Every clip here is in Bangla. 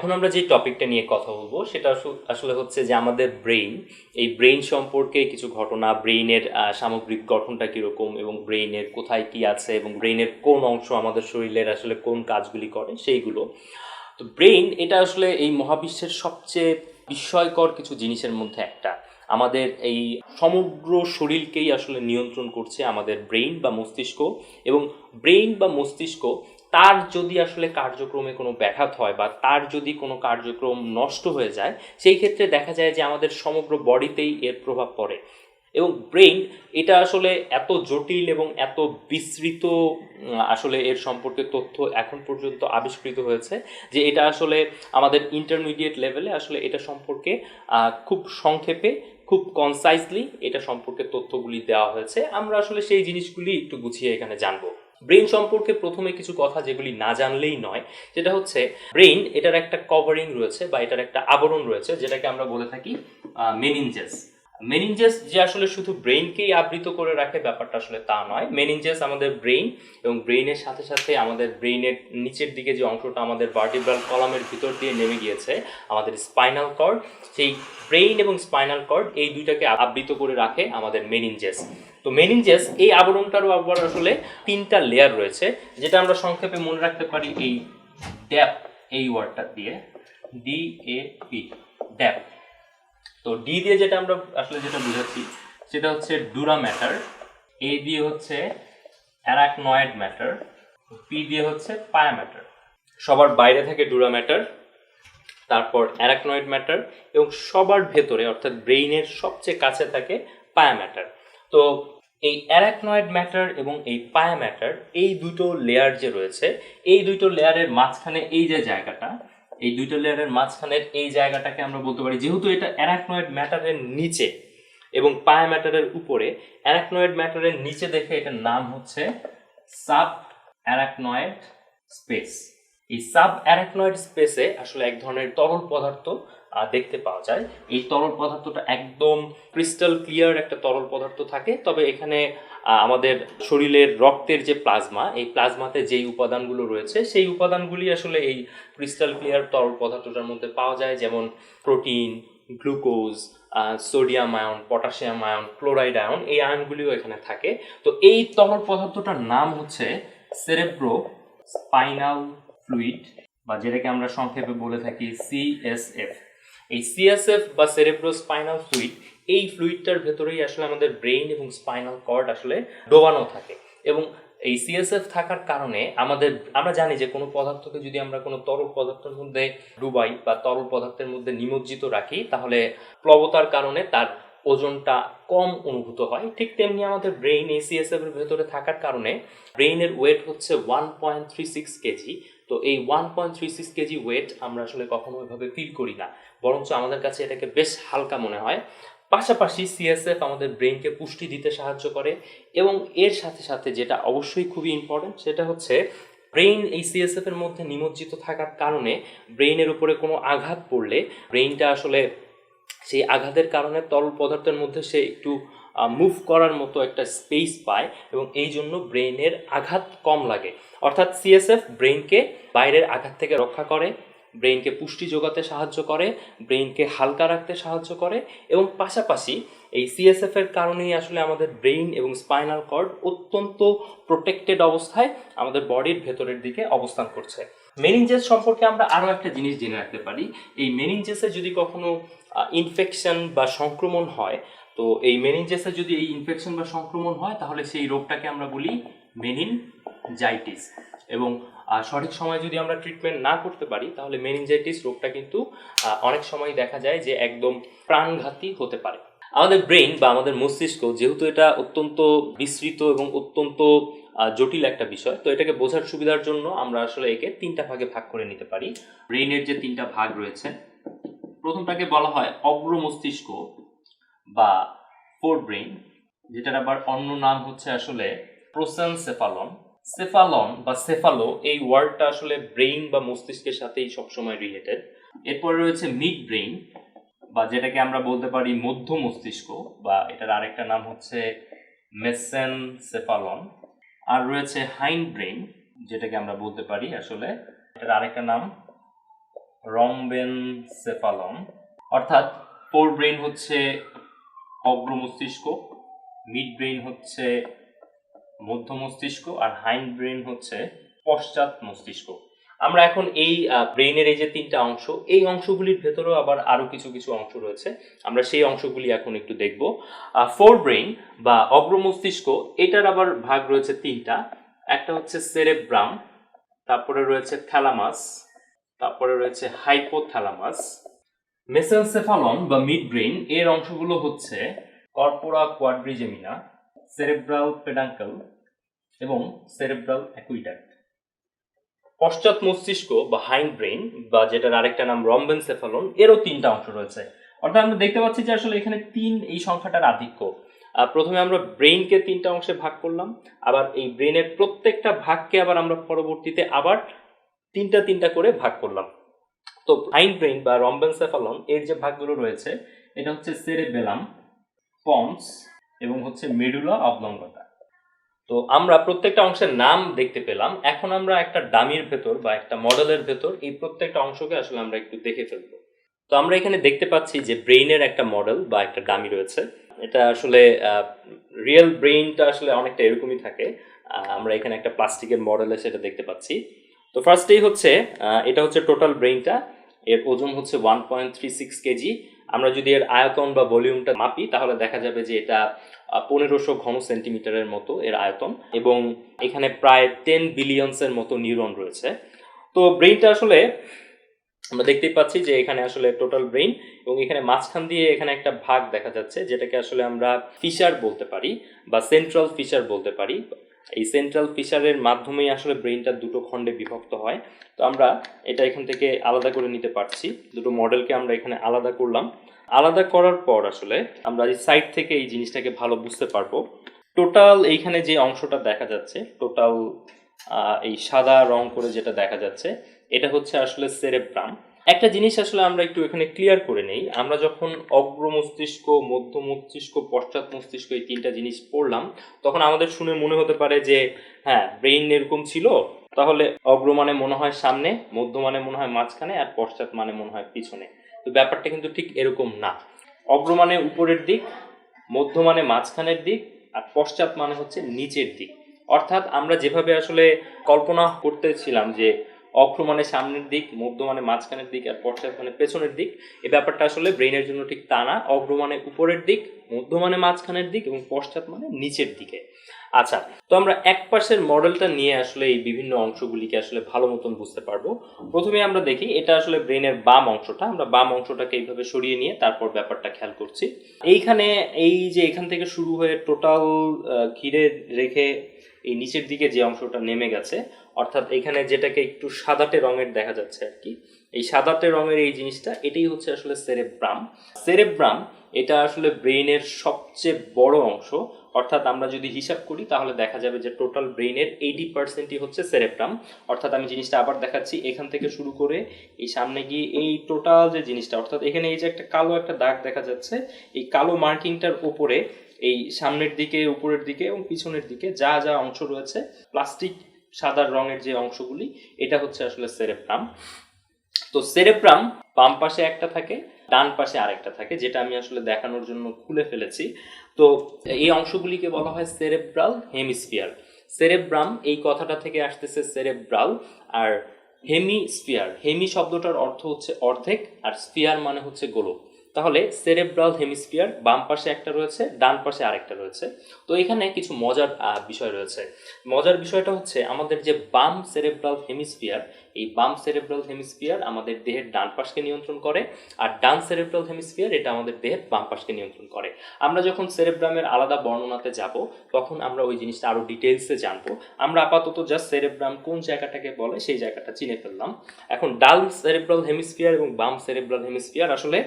এখন আমরা যে টপিকটা নিয়ে কথা বলব, সেটা আসলে হচ্ছে যে আমাদের ব্রেইন, এই ব্রেইন সম্পর্কে কিছু ঘটনা, ব্রেইনের সামগ্রিক গঠনটা কীরকম এবং ব্রেইনের কোথায় কি আছে এবং ব্রেইনের কোন অংশ আমাদের শরীরের আসলে কোন কাজগুলি করে, সেইগুলো। তো ব্রেইন এটা আসলে এই মহাবিশ্বের সবচেয়ে বিস্ময়কর কিছু জিনিসের মধ্যে একটা। আমাদের এই সমগ্র শরীরকেই আসলে নিয়ন্ত্রণ করছে আমাদের ব্রেইন বা মস্তিষ্ক এবং ব্রেইন বা মস্তিষ্ক তার যদি আসলে কার্যক্রমে কোনো ব্যাঘাত হয় বা তার যদি কোনো কার্যক্রম নষ্ট হয়ে যায়, সেই ক্ষেত্রে দেখা যায় যে আমাদের সমগ্র বডিতেই এর প্রভাব পড়ে। এবং ব্রেইন এটা আসলে এত জটিল এবং এত বিস্তৃত আসলে এর সম্পর্কে তথ্য এখন পর্যন্ত আবিষ্কৃত হয়েছে যে এটা আসলে আমাদের ইন্টারমিডিয়েট লেভেলে আসলে এটা সম্পর্কে খুব সংক্ষেপে, খুব কনসাইজলি এটা সম্পর্কে তথ্যগুলি দেওয়া হয়েছে। আমরা আসলে সেই জিনিসগুলি একটু গুছিয়ে এখানে জানব। ব্রেইন সম্পর্কে প্রথমে কিছু কথা যেগুলি না জানলেই নয় যেটা হচ্ছে ব্রেইন এটার একটা কভারিং রয়েছে বা এটার একটা আবরণ রয়েছে যেটাকে আমরা বলে থাকি মেনিনজেস মেনিনজেস যে আসলে শুধু ব্রেইনকেই আবৃত করে রাখে, ব্যাপারটা আসলে তা নয়। মেনিনজেস আমাদের ব্রেইন এবং ব্রেইনের সাথে সাথে আমাদের ব্রেইনের নিচের দিকে যে অংশটা আমাদের ভার্টিব্রাল কলামের ভিতর দিয়ে নেমে গিয়েছে, আমাদের স্পাইনাল কর্ড সেই ব্রেইন এবং স্পাইনাল কর্ড এই দুইটাকে আবৃত করে রাখে আমাদের মেনিনজেস তো মেনিনজেস এই আবরণটারও আবার আসলে তিনটা লেয়ার রয়েছে, যেটা আমরা সংক্ষেপে মনে রাখতে পারি এই ড্যাপ এই ওয়ার্ডটা দিয়ে ডি এ পি ড্যাপ তো ডি দিয়ে যেটা আমরা আসলে যেটা বুঝাচ্ছি, সেটা হচ্ছে ডুরা ম্যাটার এ দিয়ে হচ্ছে অ্যারাকনয়েড ম্যাটার পি দিয়ে হচ্ছে পায়া ম্যাটার সবার বাইরে থাকে ডুরা ম্যাটার তারপর অ্যারাকনয়েড ম্যাটার এবং সবার ভেতরে অর্থাৎ ব্রেইনের সবচেয়ে কাছে থাকে পায়া ম্যাটার তো এই অ্যারাকনয়েড ম্যাটার এবং এই পায়া ম্যাটার, এই দুটো লেয়ার যে রয়েছে, এই দুটো লেয়ারের মাঝখানে এই যে জায়গাটা, এই দুটো লেয়ারের মাঝখানের এই জায়গাটাকে আমরা বলতে পারি যেহেতু এটা অ্যারাকনয়েড ম্যাটারের নিচে এবং পায়া ম্যাটারের উপরে, অ্যারাকনয়েড ম্যাটারের নিচে দেখে এটার নাম হচ্ছে সাব অ্যারাকনয়েড স্পেস। এই সাব অ্যারাকনয়েড স্পেসে আসলে এক ধরনের তরল পদার্থ দেখতে পাওয়া যায়। এই তরল পদার্থটা একদম ক্রিস্টাল ক্লিয়ার একটা তরল পদার্থ থাকে। তবে এখানে আমাদের শরীরের রক্তের যে প্লাজমা, এই প্লাজমাতে যেই উপাদানগুলো রয়েছে, সেই উপাদানগুলি আসলে এই ক্রিস্টাল ক্লিয়ার তরল পদার্থটার মধ্যে পাওয়া যায়। যেমন protein glucose sodium ion potassium ion chloride ion এই আয়নগুলিও এখানে থাকে। তো এই তরল পদার্থটার নাম হচ্ছে সেরেব্রো স্পাইনাল ফ্লুইড বা যেটাকে আমরা সংক্ষেপে বলে থাকি সিএসএফ এই সিএসএফ বা সেরেব্রো স্পাইনাল ফ্লুইড এই ফ্লুইডটার ভেতরেই আসলে আমাদের ব্রেইন এবং স্পাইনাল কর্ড আসলে ডোবানো থাকে। এবং এই সিএসএফ থাকার কারণে আমাদের, আমরা জানি যে কোনো পদার্থকে যদি আমরা কোনো তরল পদার্থের মধ্যে ডুবাই বা তরল পদার্থের মধ্যে নিমজ্জিত রাখি, তাহলে প্লবতার কারণে তার ওজনটা কম অনুভূত হয়। ঠিক তেমনি আমাদের ব্রেইন এই সিএসএফ এর ভেতরে থাকার কারণে ব্রেইনের ওয়েট হচ্ছে one point three six kg তো এই one point three six kg weight আমরা আসলে কখনো ওইভাবে ফিল করি না। বরঞ্চ আমাদের কাছে এটাকে বেশ হালকা মনে হয়। পাশাপাশি সিএসএফ আমাদের ব্রেইনকে পুষ্টি দিতে সাহায্য করে এবং এর সাথে সাথে যেটা অবশ্যই খুবই ইম্পর্টেন্ট সেটা হচ্ছে ব্রেইন এই সিএসএফ এর মধ্যে নিমজ্জিত থাকার কারণে ব্রেইনের উপরে কোনো আঘাত পড়লে ব্রেইনটা আসলে সেই আঘাতের কারণে তরল পদার্থের মধ্যে সে একটু মুভ করার মতো একটা স্পেস পায় এবং এই জন্য ব্রেইনের আঘাত কম লাগে। অর্থাৎ সিএসএফ ব্রেইনকে বাইরের আঘাত থেকে রক্ষা করে ব্রেইনকে পুষ্টি যোগাতে সাহায্য করে ব্রেইনকে হালকা রাখতে সাহায্য করে এবং পাশাপাশি এই সিএসএফের কারণেই আসলে আমাদের ব্রেইন এবং স্পাইনাল কর্ড অত্যন্ত প্রোটেক্টেড অবস্থায় আমাদের বডির ভেতরের দিকে অবস্থান করছে। মেনিনজেস সম্পর্কে আমরা আরও একটা জিনিস জেনে রাখতে পারি। এই মেনিনজেসে যদি কখনো ইনফেকশন বা সংক্রমণ হয় তো এই মেনিনজেসে যদি এই ইনফেকশন বা সংক্রমণ হয়, তাহলে সেই রোগটাকে আমরা বলি মেনিনজাইটিস এবং সঠিক সময়ে যদি আমরা ট্রিটমেন্ট না করতে পারি, তাহলে মেনিনজাইটিস রোগটা কিন্তু অনেক সময় দেখা যায় যে একদম প্রাণঘাতী হতে পারে। আমাদের ব্রেইন বা আমাদের মস্তিষ্ক যেহেতু এটা অত্যন্ত বিস্তৃত এবং অত্যন্ত জটিল একটা বিষয়, তো এটাকে বোঝার সুবিধার জন্য আমরা আসলে একে তিনটা ভাগে ভাগ করে নিতে পারি। ব্রেইনের যে তিনটা ভাগ রয়েছে, প্রথমটাকে বলা হয় অগ্র মস্তিষ্ক বা ফোর ব্রেইন যেটার আবার অন্য নাম হচ্ছে আসলে প্রোসেনসেফালন সেফালন সেফালন বা সেফালো এই ওয়ার্ডটা আসলে ব্রেইন বা মস্তিষ্কের সাথেই সবসময় রিলেটেড এরপরে রয়েছে মিড ব্রেইন বা যেটাকে আমরা বলতে পারি মধ্য মস্তিষ্ক বা এটার আরেকটা নাম হচ্ছে মেসেন সেফালন আর রয়েছে হাইন ব্রেইন যেটাকে আমরা বলতে পারি আসলে এটার আরেকটা নাম রমবেন সেফালন অর্থাৎ ফোর ব্রেইন হচ্ছে অগ্র মস্তিষ্ক মিড ব্রেন হচ্ছে মধ্য মস্তিষ্ক আর হাইন্ড ব্রেন হচ্ছে পশ্চাৎ মস্তিষ্ক আমরা এখন এই ব্রেইনের এই যে তিনটা অংশ, এই অংশগুলির ভেতরেও আবার আরও কিছু কিছু অংশ রয়েছে। আমরা সেই অংশগুলি এখন একটু দেখব। ফোর ব্রেইন বা অগ্র মস্তিষ্ক এটার আবার ভাগ রয়েছে তিনটা। একটা হচ্ছে সেরেব্রাম তারপরে রয়েছে থ্যালামাস তারপরে রয়েছে হাইপোথ্যালামাস মেসেনসেফালন বা মিড ব্রেইন এর অংশগুলো হচ্ছে কর্পোরা কোয়াড্রিজেমিনা, সেরেব্রাল পেডাঙ্কল এবং সেরেব্রাল অ্যাকুইডাক্ট। পশ্চাৎ মস্তিষ্ক বা হাইন্ড ব্রেইন বা যেটার আরেকটা নাম রম্বেনসেফালন, এরও তিনটা অংশ রয়েছে। অর্থাৎ আমরা দেখতে পাচ্ছি যে আসলে এখানে তিন এই সংখ্যাটার আধিক্য। প্রথমে আমরা ব্রেইনকে তিনটা অংশে ভাগ করলাম, আবার এই ব্রেইনের প্রত্যেকটা ভাগকে আবার আমরা পরবর্তীতে আবার তিনটা তিনটা করে ভাগ করলাম। তো হাইন্ড ব্রেইন বা রম্বেনসেফালন এর যে ভাগগুলো রয়েছে, এটা হচ্ছে সেরেবেলাম পন্স এবং হচ্ছে মেডুলা অবলঙ্গতা তো আমরা প্রত্যেকটা অংশের নাম দেখতে পেলাম। এখন আমরা একটা ডামির ভেতর বা একটা মডেলের ভেতর এই প্রত্যেকটা অংশকে আসলে আমরা একটু দেখে ফেলব। তো আমরা এখানে দেখতে পাচ্ছি যে ব্রেইনের একটা মডেল বা একটা ডামি রয়েছে। এটা আসলে রিয়েল ব্রেইনটা আসলে অনেকটা এরকমই থাকে। আমরা এখানে একটা প্লাস্টিকের মডেলে সেটা দেখতে পাচ্ছি। তো ফার্স্টেই হচ্ছে এটা হচ্ছে টোটাল ব্রেইনটা এর ওজন হচ্ছে one point three six kg আমরা যদি এর আয়তন বা ভলিউমটা মাপি, তাহলে দেখা যাবে যে এটা পনেরোশো ঘন সেন্টিমিটারের মতো এর আয়তন। এবং এখানে প্রায় টেন বিলিয়নসের মতো নিউরন রয়েছে। তো ব্রেইনটা আসলে আমরা দেখতেই পাচ্ছি যে এখানে আসলে টোটাল ব্রেইন এবং এখানে মাঝখান দিয়ে এখানে একটা ভাগ দেখা যাচ্ছে, যেটাকে আসলে আমরা ফিশার বলতে পারি বা সেন্ট্রাল ফিশার বলতে পারি। এই সেন্ট্রাল ফিশারের মাধ্যমেই আসলে ব্রেইনটা দুটো খণ্ডে বিভক্ত হয়। তো আমরা এটা এখান থেকে আলাদা করে নিতে পারছি। দুটো মডেলকে আমরা এখানে আলাদা করলাম। আলাদা করার পর আসলে আমরা এই সাইড থেকে এই জিনিসটাকে ভালো বুঝতে পারব। টোটাল এইখানে যে অংশটা দেখা যাচ্ছে টোটাল এই সাদা রং করে যেটা দেখা যাচ্ছে, এটা হচ্ছে আসলে সেরেব্রাম একটা জিনিস আসলে আমরা একটু এখানে ক্লিয়ার করে নেই। আমরা যখন অগ্র মস্তিষ্ক, মধ্য মস্তিষ্ক, পশ্চাৎ মস্তিষ্ক এই তিনটা জিনিস পড়লাম, তখন আমাদের শুনে মনে হতে পারে যে হ্যাঁ ব্রেইন এরকম ছিল, তাহলে অগ্র মানে মনে হয় সামনে, মধ্য মানে মনে হয় মাঝখানে, আর পশ্চাৎ মানে মনে হয় পিছনে। তো ব্যাপারটা কিন্তু ঠিক এরকম না। অগ্র মানে উপরের দিক, মধ্য মানে মাঝখানের দিক, আর পশ্চাৎ মানে হচ্ছে নিচের দিক। অর্থাৎ আমরা যেভাবে আসলে কল্পনা করতেছিলাম যে অগ্র মানে সামনের দিক মধ্য মানে মাঝখানের দিক আর পশ্চাৎ মানে পেছনের দিক। এই ব্যাপারটা আসলে ব্রেইনের জন্য ঠিক তা না। অগ্র মানে উপরের দিক মধ্য মানে মাঝখানের দিক এবং পশ্চাৎ মানে নিচের দিকে। আচ্ছা তো আমরা এক পাশের মডেলটা নিয়ে আসলে এই বিভিন্ন অংশগুলিকে আসলে ভালো মতন বুঝতে পারব। প্রথমে আমরা দেখি, এটা আসলে ব্রেনের বাম অংশটা। আমরা বাম অংশটাকে এইভাবে সরিয়ে নিয়ে তারপর ব্যাপারটা খেয়াল করছি। এইখানে এই যে এখান থেকে শুরু হয়ে টোটাল ঘিরে রেখে এই নিচের দিকে যে অংশটা নেমে গেছে, অর্থাৎ এখানে যেটাকে একটু সাদাটে রঙের দেখা যাচ্ছে আর কি, এই সাদাটে রঙের এই জিনিসটা, এটাই হচ্ছে আসলে সেরেব্রাম। সেরেব্রাম, এটা আসলে ব্রেইনের সবচেয়ে বড় অংশ, অর্থাৎ আমরা যদি হিসাব করি, তাহলে দেখা যাবে যে টোটাল ব্রেইনের এইটি পার্সেন্টই হচ্ছে সেরেব্রাম। অর্থাৎ আমি জিনিসটা আবার দেখাচ্ছি, এখান থেকে শুরু করে এই সামনে গিয়ে এই টোটাল যে জিনিসটা, অর্থাৎ এখানে এই যে একটা কালো একটা দাগ দেখা যাচ্ছে, এই কালো মার্কিংটার উপরে এই সামনের দিকে, উপরের দিকে এবং পিছনের দিকে যা যা অংশ রয়েছে, প্লাস্টিক সাদা রঙের যে অংশগুলি, এটা হচ্ছে আসলে সেরেপ্রাম। তো সেরেব্রাম বাম পাশে একটা থাকে, ডান পাশে আরেকটা থাকে, যেটা আমি আসলে দেখানোর জন্য খুলে ফেলেছি। তো এই অংশগুলিকে বলা হয় সেরেব্রাল হেমিস্ফিয়ার। সেরেব্রাম এই কথাটা থেকে আসতেছে সেরেব্রাল আর হেমিস্ফিয়ার। হেমি শব্দটার অর্থ হচ্ছে অর্ধেক, আর স্ফিয়ার মানে হচ্ছে গোলক। তাহলে সেরেব্রাল হেমিস্ফিয়ার বাম পাশে একটা রয়েছে, ডান পাশে আরেকটা রয়েছে। তো এখানে কিছু মজার বিষয় রয়েছে। মজার বিষয়টা হচ্ছে আমাদের যে বাম সেরেব্রাল হেমিস্ফিয়ার এই বাম সেরেব্রাল হেমিস্ফিয়ার আমাদের দেহের ডান পাশকে নিয়ন্ত্রণ করে, আর ডান সেরেব্রাল হেমিস্ফিয়ার এটা আমাদের দেহের বাম পাশকে নিয়ন্ত্রণ করে। আমরা যখন সেরেব্রামের আলাদা বর্ণনাতে যাব, তখন আমরা ওই জিনিসটা আরও ডিটেলসে জানব। আমরা আপাতত জাস্ট সেরেব্রাম কোন জায়গাটাকে বলে, সেই জায়গাটা চিনে ফেললাম। এখন ডাল সেরেব্রাল হেমিস্ফিয়ার এবং বাম সেরেব্রাল হেমিস্ফিয়ার আসলে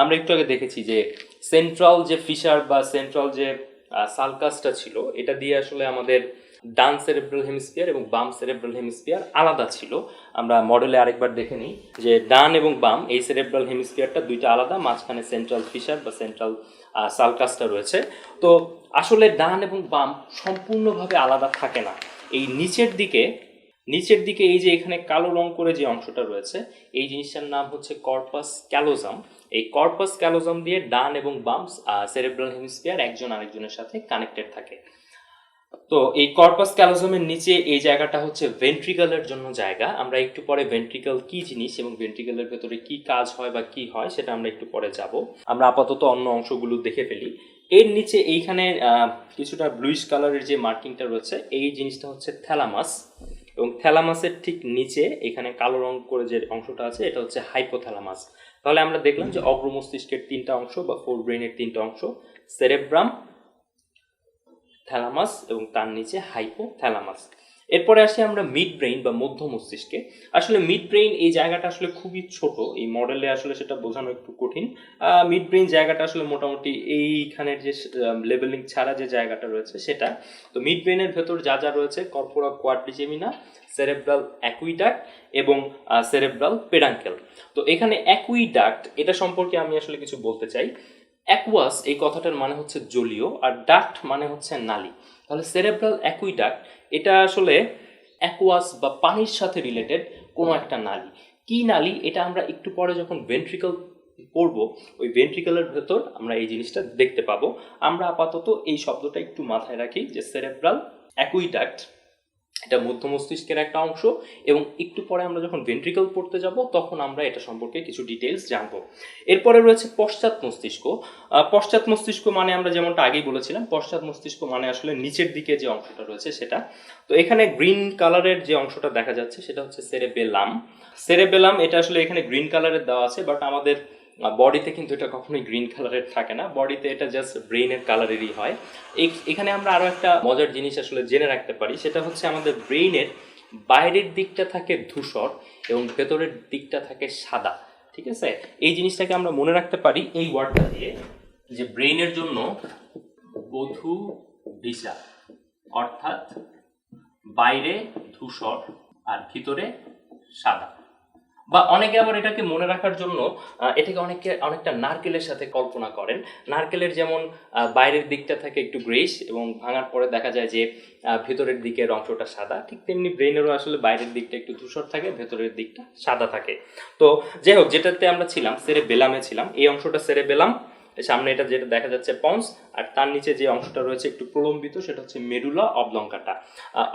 আমরা একটু আগে দেখেছি যে সেন্ট্রাল যে ফিশার বা সেন্ট্রাল যে সালকাসটা ছিল, এটা দিয়ে আসলে আমাদের ডান সেরেব্রাল হেমিস্ফিয়ার এবং বাম সেরেব্রাল হেমিস্ফিয়ার আলাদা ছিল। আমরা মডেলে আরেকবার দেখে নিই যে ডান এবং বাম এই সেরেব্রাল হেমিস্ফিয়ারটা দুইটা আলাদা, মাঝখানে সেন্ট্রাল ফিশার বা সেন্ট্রাল সালকাসটা রয়েছে। তো আসলে ডান এবং বাম সম্পূর্ণভাবে আলাদা থাকে না। এই নিচের দিকে নিচের দিকে এই যে এখানে কালো রং করে যে অংশটা রয়েছে, এই জিনিসটার নাম হচ্ছে কর্পাস ক্যালোজাম এই কর্পাস ক্যালোজাম দিয়ে ডান এবং বাম সেরেব্রাল হেমিস্ফিয়ার একজন আরেকজনের সাথে কানেক্টেড থাকে। তো এই কর্পাস ক্যালোজমের নিচে এই জায়গাটা হচ্ছে ভেন্ট্রিকলের জন্য জায়গা। আমরা একটু পরে ভেন্ট্রিকল কি জিনিস এবং ভেন্ট্রিকলের ভেতরে কি কাজ হয় বা কি হয় সেটা আমরা একটু পরে যাব। আমরা আপাতত অন্য অংশগুলো দেখে ফেলি। এর নিচে এইখানে কিছুটা ব্লুইশ কালারের যে মার্কিংটা রয়েছে, এই জিনিসটা হচ্ছে থ্যালামাস এবং থ্যালামাসের ঠিক নিচে এখানে কালো রং করে যে অংশটা আছে, এটা হচ্ছে হাইপোথ্যালামাস তাহলে আমরা দেখলাম যে অগ্রমস্তিষ্কের তিনটা অংশ বা ফোর ব্রেনের তিনটা অংশ সেরেব্রাম থ্যালামাস এবং তার নিচে হাইপো থ্যালামাস এরপরে আসি আমরা মিড ব্রেইন বা মধ্য মস্তিষ্কে। আসলে মিড ব্রেইন এই জায়গাটা আসলে খুবই ছোট। এই মডেলে আসলে সেটা বোঝানো একটু কঠিন। মিড ব্রেইন জায়গাটা আসলে মোটামুটি এইখানের যে লেভেলিং ছাড়া যে জায়গাটা রয়েছে সেটা। তো মিড ব্রেইনের ভেতর যা যা রয়েছে কর্পোরা কোয়াড্রিজেমিনা সেরেব্রাল অ্যাকুইডাক্ট এবং সেরেব্রাল পেডাঙ্কেল তো এখানে অ্যাকুইডাক্ট এটা সম্পর্কে আমি আসলে কিছু বলতে চাই। অ্যাকুয়াস এই কথাটার মানে হচ্ছে জলীয়, আর ডাক্ট মানে হচ্ছে নালী। তাহলে সেরেব্রাল অ্যাকুইডাক্ট এটা আসলে অ্যাকুয়াস বা পানির সাথে রিলেটেড কোনো একটা নালী। কি নালী? এটা আমরা একটু পরে যখন ভেন্ট্রিকল পড়ব ওই ভেন্ট্রিকলের ভেতর আমরা এই জিনিসটা দেখতে পাবো। আমরা আপাতত এই শব্দটা একটু মাথায় রাখি যে সেরেব্রাল অ্যাকুইডাক্ট এটা মধ্য মস্তিষ্কের একটা অংশ এবং একটু পরে আমরা যখন ভেন্ট্রিকল পড়তে যাব, তখন আমরা এটা সম্পর্কে কিছু ডিটেলস জানব। এরপরে রয়েছে পশ্চাৎ মস্তিষ্ক। পশ্চাৎ মস্তিষ্ক মানে আমরা যেমনটা আগেই বলেছিলাম, পশ্চাৎ মস্তিষ্ক মানে আসলে নিচের দিকে যে অংশটা রয়েছে সেটা। তো এখানে গ্রিন কালারের যে অংশটা দেখা যাচ্ছে, সেটা হচ্ছে সেরেবেলাম সেরেবেলাম এটা আসলে এখানে গ্রিন কালারের দেওয়া আছে বাট আমাদের বডিতে কিন্তু এটা কখনোই গ্রিন কালারের থাকে না। বডিতে এটা জাস্ট ব্রেইনের কালারেরই হয়। এখানে আমরা আরও একটা মজার জিনিস আসলে জেনে রাখতে পারি, সেটা হচ্ছে আমাদের ব্রেইনের বাইরের দিকটা থাকে ধূসর এবং ভেতরের দিকটা থাকে সাদা, ঠিক আছে? এই জিনিসটাকে আমরা মনে রাখতে পারি এই ওয়ার্ডটা দিয়ে যে ব্রেইনের জন্য বধু দিশা, অর্থাৎ বাইরে ধূসর আর ভিতরে সাদা। বা অনেকে আবার এটাকে মনে রাখার জন্য এটাকে অনেকে, অনেকটা নারকেলের সাথে কল্পনা করেন। নারকেলের যেমন বাইরের দিকটা থাকে একটু গ্রেস এবং ভাঙার পরে দেখা যায় যে ভেতরের দিকের অংশটা সাদা। ঠিক তেমনি ব্রেনেরও আসলে বাইরের দিকটা একটু ধূসর থাকে, ভেতরের দিকটা সাদা থাকে। তো যাই হোক, যেটাতে আমরা ছিলাম সেরে বেলামে ছিলাম। এই অংশটা সেরে বেলাম সামনে এটা যেটা দেখা যাচ্ছে পন্স, আর তার নিচে যে অংশটা রয়েছে একটু প্রলম্বিত, সেটা হচ্ছে মেডুলা অবলঙ্কাটা।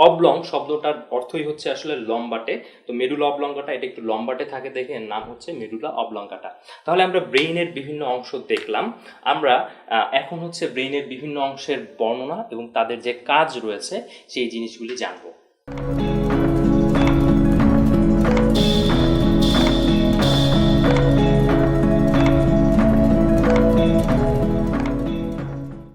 অবলং শব্দটার অর্থই হচ্ছে আসলে লম্বাটে। তো মেডুলা অবলঙ্কাটা, এটা একটু লম্বাটে থাকে দেখে নাম হচ্ছে মেডুলা অবলঙ্কাটা। তাহলে আমরা ব্রেইনের বিভিন্ন অংশ দেখলাম। আমরা এখন হচ্ছে ব্রেইনের বিভিন্ন অংশের বর্ণনা এবং তাদের যে কাজ রয়েছে, সেই জিনিসগুলি জানব।